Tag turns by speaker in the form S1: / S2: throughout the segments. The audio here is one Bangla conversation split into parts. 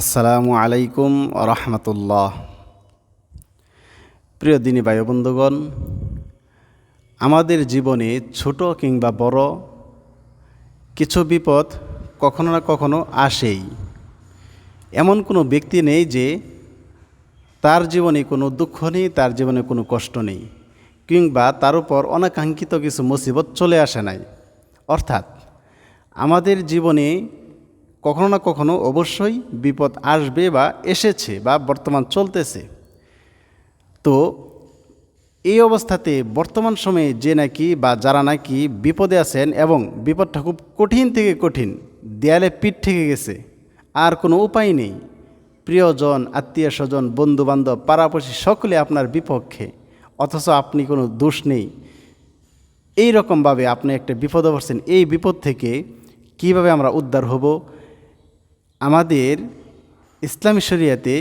S1: আসসালামু আলাইকুম রহমতুল্লাহ। প্রিয় দিনী বন্ধুগণ, আমাদের জীবনে ছোট কিংবা বড় কিছু বিপদ কখনো না কখনো আসেই। এমন কোনো ব্যক্তি নেই যে তার জীবনে কোনো দুঃখ নেই, তার জীবনে কোনো কষ্ট নেই, কিংবা তার উপর অনাকাঙ্ক্ষিত কিছু মুসিবত চলে আসে নাই। অর্থাৎ আমাদের জীবনে কখনো না কখনো অবশ্যই বিপদ আসবে বা এসেছে বা বর্তমান চলতেছে। তো এই অবস্থাতে বর্তমান সময়ে যে নাকি বা যারা নাকি বিপদে আছেন এবং বিপদটা খুব কঠিন থেকে কঠিন, দেয়ালে পিঠ থেকে গেছে, আর কোনো উপায় নেই। প্রিয়জন, আত্মীয় স্বজন, বন্ধুবান্ধব, পাড়াপড়শি সকলে আপনার বিপক্ষে, অথচ আপনি কোনো দোষ নেই। এই রকমভাবে আপনি একটা বিপদে পড়ছেন, এই বিপদ থেকে কীভাবে আমরা উদ্ধার হব? আমাদের ইসলামী শরিয়াতে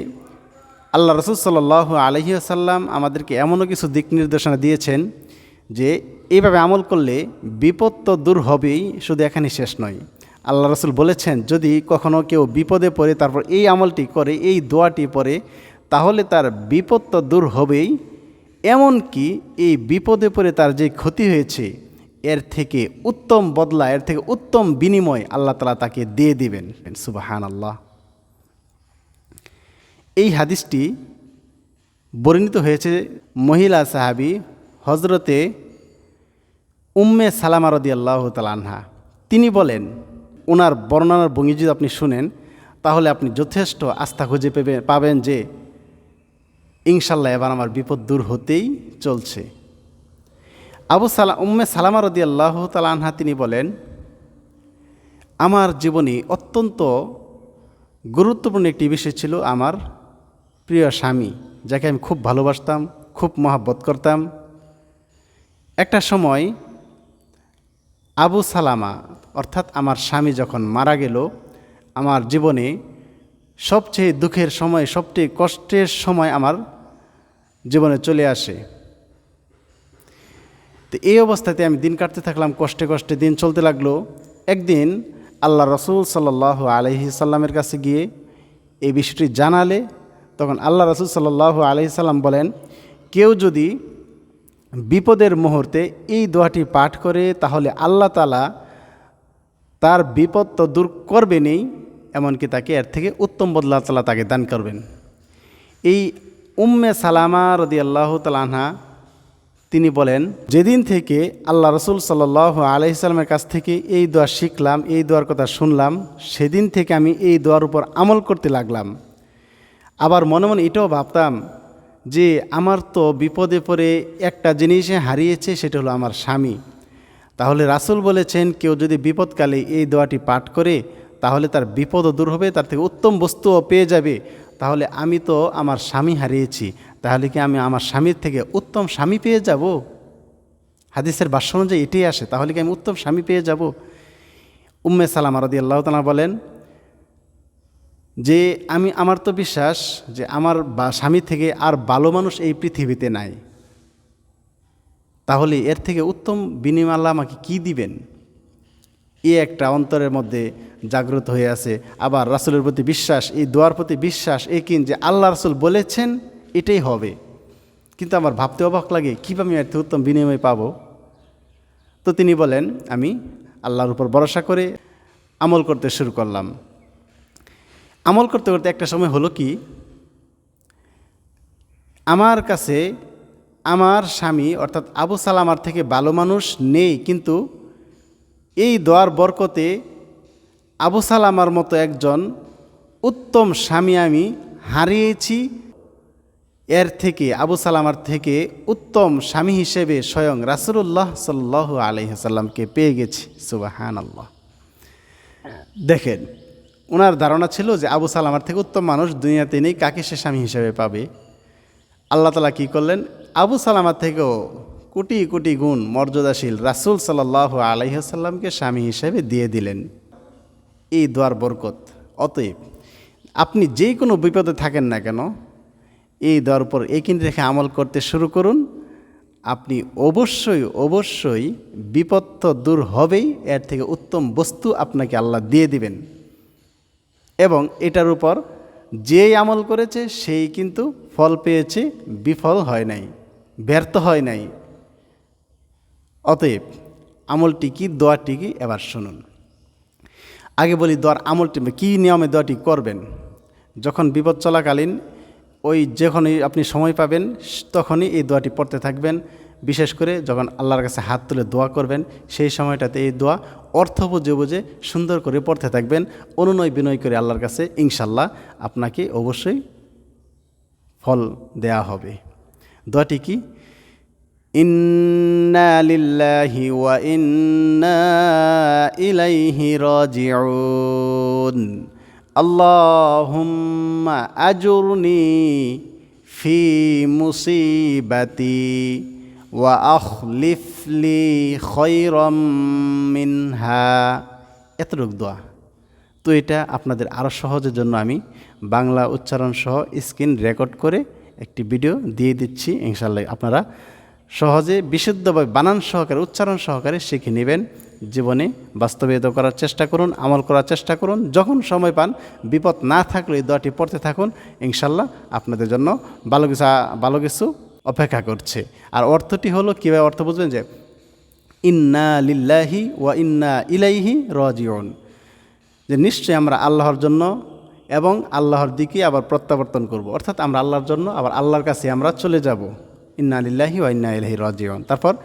S1: আল্লাহ রসুল সাল্লাহ আলহি আসাল্লাম আমাদেরকে এমনও কিছু দিক নির্দেশনা দিয়েছেন যে এইভাবে আমল করলে বিপদ তো দূর হবেই, শুধু এখানে শেষ নয়। আল্লাহ রসুল বলেছেন, যদি কখনও কেউ বিপদে পড়ে, তারপর এই আমলটি করে, এই দোয়াটি পড়ে, তাহলে তার বিপদ তো দূর হবেই। এমনকি এই বিপদে পড়ে তার যে ক্ষতি হয়েছে এর থেকে উত্তম বদলা, এর থেকে উত্তম বিনিময় আল্লাহ তালা তাকে দিয়ে দিবেন। সুবাহান আল্লাহ এই হাদিসটি বর্ণিত হয়েছে মহিলা সাহাবি হজরতে উম্মে সালামা রদি আল্লাহ তালানহা তিনি বলেন ওনার বর্ণনার ভঙ্গি যদি আপনি শুনেন, তাহলে আপনি যথেষ্ট আস্থা খুঁজে পেবে, পাবেন যে ইনশাল্লাহ এবার আমার বিপদ দূর হতেই চলছে। আবু সালা, উম্মে সালামা রদি আল্লাহ তালানহা তিনি বলেন, আমার জীবনে অত্যন্ত গুরুত্বপূর্ণ একটি বিষয় ছিল আমার প্রিয় স্বামী, যাকে আমি খুব ভালোবাসতাম, খুব মহাব্বত করতাম। একটা সময় আবু সালামা, অর্থাৎ আমার স্বামী যখন মারা গেল, আমার জীবনে সবচেয়ে দুঃখের সময়, সবচেয়ে কষ্টের সময় আমার জীবনে চলে আসে। তো এই অবস্থাতে আমি দিন কাটতে থাকলাম, কষ্টে কষ্টে দিন চলতে লাগল। একদিন আল্লাহ রসুল সাল্লাহ আলহি সাল্লামের কাছে গিয়ে এই বিষয়টি জানালে, তখন আল্লাহ রসুল সাল্লাহ আলহি সাল্লাম বলেন, কেউ যদি বিপদের মুহূর্তে এই দোয়াটি পাঠ করে, তাহলে আল্লাহ তালা তার বিপদ তো দূর করবেনই, এমনকি তাকে এর থেকে উত্তম বদলা তালা তাকে দান করবেন। এই উম্মে সালামা রদি আল্লাহ তালাহা তিনি বলেন, যেদিন থেকে আল্লাহ রসুল সাল্লাহ আলহিসাল্লামের কাছ থেকে এই দোয়া শিখলাম, এই দোয়ার কথা শুনলাম, সেদিন থেকে আমি এই দোয়ার উপর আমল করতে লাগলাম। আবার মনে মনে এটাও ভাবতাম যে আমার তো বিপদে পড়ে একটা জিনিসে হারিয়েছে, সেটা হলো আমার স্বামী। তাহলে রাসুল বলেছেন, কেউ যদি বিপদকালে এই দোয়াটি পাঠ করে, তাহলে তার বিপদও দূর হবে, তার থেকে উত্তম বস্তুও পেয়ে যাবে। তাহলে আমি তো আমার স্বামী হারিয়েছি তাহলে কি আমি আমার স্বামীর থেকে উত্তম স্বামী পেয়ে যাব? হাদিসের ভাষ্য অনুযায়ী এটাই আসে, তাহলে কি আমি উত্তম স্বামী পেয়ে যাব? উম্মে সালাম রদি আল্লাহ তালা বলেন, যে আমি, আমার তো বিশ্বাস যে আমার স্বামী থেকে আর ভালো মানুষ এই পৃথিবীতে নাই। তাহলে এর থেকে উত্তম বিনিময় আল্লাহ আমাকে কী দিবেন? এ একটা অন্তরের মধ্যে জাগ্রত হয়ে আছে। আবার রাসুলের প্রতি বিশ্বাস, এই দোয়ার প্রতি বিশ্বাস এ কিন যে আল্লাহ রাসুল বলেছেন এটাই হবে। কিন্তু আমার ভাবতে অবাক লাগে, কীভাবে আমি থেকে উত্তম বিনিময় পাব? তো তিনি বলেন, আমি আল্লাহর উপর ভরসা করে আমল করতে শুরু করলাম। আমল করতে করতে একটা সময় হলো কি, আমার কাছে আমার স্বামী, অর্থাৎ আবু সালামার থেকে ভালো মানুষ নেই, কিন্তু এই দোয়ার বরকতে আবু সালামার মতো একজন উত্তম স্বামী আমি হারিয়েছি। এর থেকে আবু সালামার থেকে উত্তম স্বামী হিসেবে স্বয়ং রাসুল্লাহ সাল্লাহ আলহিহাসাল্লামকে পেয়ে গেছি। সুবাহান আল্লাহ দেখেন ওনার ধারণা ছিল যে আবু সালামার থেকে উত্তম মানুষ দুনিয়াতে নেই, কাকে সে স্বামী হিসেবে পাবে? আল্লাহ তালা কী করলেন? আবু সালামার থেকেও কোটি কোটি গুণ মর্যাদাশীল রাসুল সাল্লাহ আলাইসাল্লামকে স্বামী হিসেবে দিয়ে দিলেন। এই দোয়ার বরকত। অতএব আপনি যে কোনো বিপদে থাকেন না কেন এই দোয়ার উপর একিন রেখে আমল করতে শুরু করুন। আপনি অবশ্যই অবশ্যই বিপদ তো দূর হবেই, এর থেকে উত্তম বস্তু আপনাকে আল্লাহ দিয়ে দিবেন। এবং এটার উপর যেই আমল করেছে, সেই কিন্তু ফল পেয়েছে, বিফল হয় নাই, ব্যর্থ হয় নাই। অতএব আমলটি কি, দোয়াটি কি, এবার শুনুন। আগে বলি, দোয়ার আমলটি কী নিয়মে দোয়াটি করবেন? যখন বিপদ চলাকালীন ওই যখনই আপনি সময় পাবেন, তখনই এই দোয়াটি পড়তে থাকবেন। বিশেষ করে যখন আল্লাহর কাছে হাত তুলে দোয়া করবেন, সেই সময়টাতে এই দোয়া অর্থ বুঝে বুঝে সুন্দর করে পড়তে থাকবেন। অনুনয় বিনয় করে আল্লাহর কাছে ইনশাল্লাহ আপনাকে অবশ্যই ফল দেয়া হবে। দোয়াটি কি? ইন্না লিল্লাহি ওয়া ইন্না ইলাইহি রাজিউন। আল্লাহুম্মা আজুরনি ফি মুসিবাতি ওয়া আখলিফলি খৈরম মিনহা। এতটুক দোয়া। তো এটা আপনাদের আরও সহজের জন্য আমি বাংলা উচ্চারণ সহ স্ক্রিন রেকর্ড করে একটি ভিডিও দিয়ে দিচ্ছি। ইনশাল্লাহ আপনারা সহজে বিশুদ্ধভাবে বানান সহকারে, উচ্চারণ সহকারে শিখে নেবেন। জীবনে বাস্তবায়িত করার চেষ্টা করুন, আমল করার চেষ্টা করুন। যখন সময় পান, বিপদ না থাকলে এই দোয়াটি পড়তে থাকুন। ইনশাল্লাহ আপনাদের জন্য ভালো কিছু ভালো কিছু অপেক্ষা করছে। আর অর্থটি হলো কীভাবে অর্থ বুঝবেন যে, ইন্না লিল্লাহি ওয়া ইন্না ইলাইহি রাজিউন। যে নিশ্চয়ই আমরা আল্লাহর জন্য এবং আল্লাহর দিকে আবার প্রত্যাবর্তন করব। অর্থাৎ আমরা আল্লাহর জন্য, আবার আল্লাহর কাছে আমরা চলে যাব। ইন্না লিল্লাহি ওয়া ইন্না ইলাইহি রাজিউন। তারপর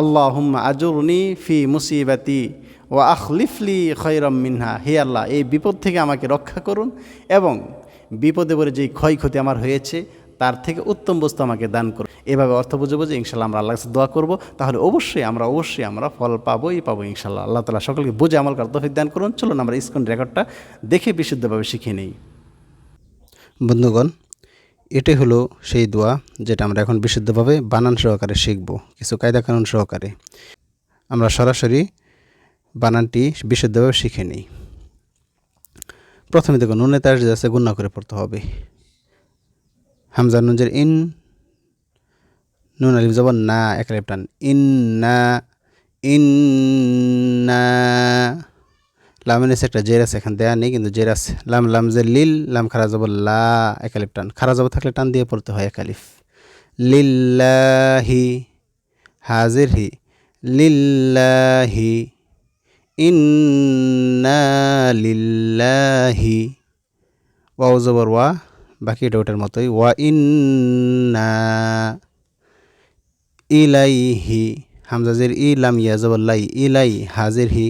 S1: আল্লাহ হুম্মা আজুরনি ফি মুসিবাতি ও আখলিফলি খৈরম মিনহা। হে আল্লাহ, এই বিপদ থেকে আমাকে রক্ষা করুন এবং বিপদে পড়ে যেই ক্ষয়ক্ষতি আমার হয়েছে, তার থেকে উত্তম বস্তু আমাকে দান করুন। এভাবে অর্থ বুঝে বুঝে ইনশাল্লাহ আমরা আল্লাহ কাছে দোয়া করব। তাহলে অবশ্যই আমরা অবশ্যই আমরা ফল পাবোই, পাবো ইনশাল্লাহ আল্লাহ তালা সকলকে বুঝে আমল করার তফিক দান করুন। চলুন আমরা স্ক্রিন রেকর্ডটা দেখে বিশুদ্ধভাবে শিখে নিই।
S2: বন্ধুগণ এটাই হলো সেই দোয়া যেটা আমরা এখন বিশুদ্ধভাবে বানান সহকারে শিখব, কিছু কায়দা কানুন সহকারে। আমরা সরাসরি বানানটি বিশুদ্ধভাবে শিখে নিই। প্রথমে দেখো নুনে তার আছে গুণা করে পড়তে হবে। হামজা নুনজের ইন, নুন আলিফ জবর না, এক টান ইন না ইন না লামের নিচে একটা জের আছে এখানে দেয়া নেই, কিন্তু জেরাস, লাম লাম যে লিল, লাম খারা যাব লা, একালিফ টান। খারা যাব থাকলে টান দিয়ে পড়তে হয় একালিফ। লিল্লাহি হাজির হি লিল্লাহি, ইন্না লিল্লাহি। ওয়াও জবর ওয়া, বাকি এটা ওটার মতোই। ওয়া ইন্না ইলাইহি হামজাজের ইলাম ইয়া জবর লাই, ইলাই হাজির হি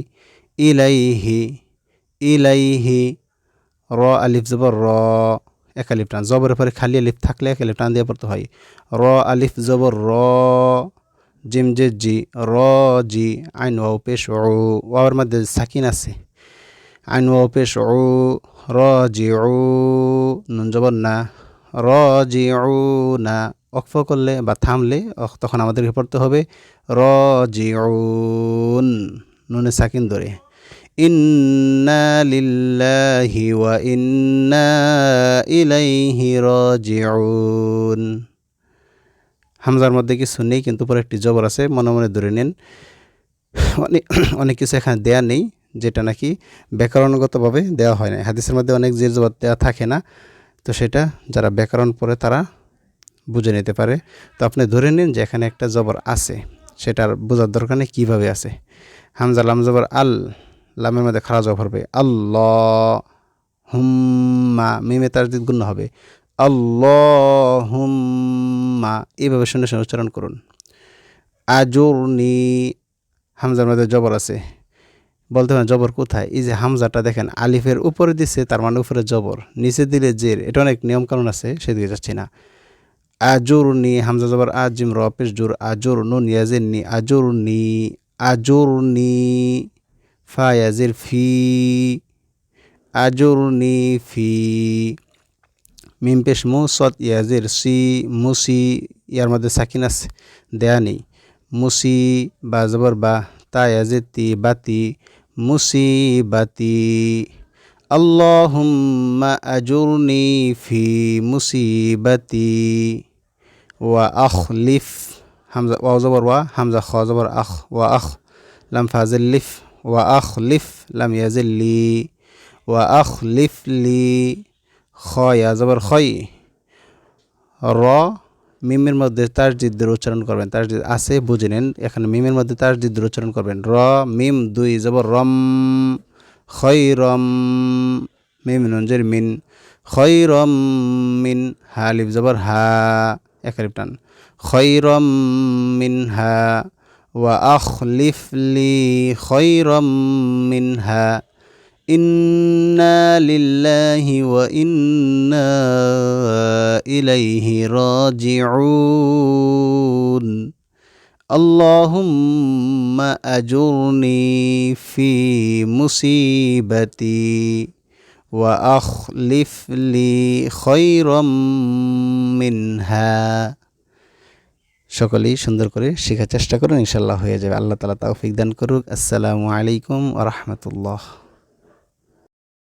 S2: ইলাইহি ইলাইহি র আলিফ জবর র এক আলিফ টান জবরের পরে খালি আলিফ থাকলে এক আলিফ টান দিয়ে পড়তে হয়। র আলিফ জবর র, জিম জে জি, র, জি, আইন ওয়াও পেশ ও ওয়ার মধ্যে সাকিন আছে। আইন ওয়াও পেশ ও র, জি ও নুন জবর না। র, জি ও না। অক্ফ করলে বা থামলে তখন আমাদেরকে পড়তে হবে। র, জি নুনে। সাকিন ধরে। ইন্না ইন্না হামজার মধ্যে কিছু নেই, কিন্তু পরে একটি জবর আছে, মনে মনে ধরে নেন। অনেক অনেক কিছু এখানে দেয়া নেই, যেটা নাকি ব্যাকরণগতভাবে দেওয়া হয় না হাদিসের মধ্যে অনেক যে জবর দেওয়া থাকে না, তো সেটা যারা ব্যাকরণ পড়ে তারা বুঝে নিতে পারে। তো আপনি ধরে নিন যে এখানে একটা জবর আছে, সেটার বোঝার দরকার নেই কীভাবে আছে। হামজা লাম জবর আল লামের মধ্যে খারাপ জব হবে আল্লাহ হুম্মা মিমে তার গুণ হবে। আল্লাহ হুম্মা এইভাবে শুনে শুনে উচ্চারণ করুন। আজুরনি, হামজার মধ্যে জবর আছে। বলতে পারেন জবর কোথায়? এই যে হামজাটা দেখেন, আলিফের উপরে দিছে, তার মানে উপরে জবর। নিচে দিলে জের, এটা অনেক নিয়ম নিয়মকানুন আছে, সেদিকে যাচ্ছি না। আজুরনি, হামজা জবর আজিম রপেশ জুর আজুর নুন ইয়াজিন নি আজুরনি আজুরনি। ফায়াজির ফি আজুরনি ফি মিম পেশ মু সৎ ইয়াজির সি মুসি ইয়ার মধ্যে সাকিন আছে দেয়া নেই মুসি বা জবর বা তা ইয়াজির তি বাতি মুসি বাতি আল্লাহুম্মা আজুরনি ফি মুসিবাতি ওয়া আখলিফ হামজা ওয়া জবর ওয়া হামজা খ জবর আখ ওয়া আখ লাম ফাজিল্লিফ ওয়া আখলিফ লাম ইয়াজিল্লি ওয়া আখলিফ লি খয়া জবর খই র মিমের মধ্যে তাসজিদ্দের উচ্চারণ করবেন। তাসজিদ আছে, বুঝে নেন। এখানে মিমের মধ্যে তাসজিদ্দের উচ্চারণ করবেন। র, মিম দুই, জবর রম খই রম মিম নঞ্জের মিন খই রম মিন হালিফ জবর হা একালিফ টান খই রম মিন হা وأخلف لي خيرا منها. إنا لله وإنا إليه راجعون. اللهم أجرني في مصيبتي وأخلف لي خيرا منها. সকলেই সুন্দর করে শেখার চেষ্টা করুন ইনশাল্লাহ হয়ে যাবে। আল্লাহ তালা তাওফিক দান করুক। আসসালামু আলাইকুম আ রহমতুল্লাহ।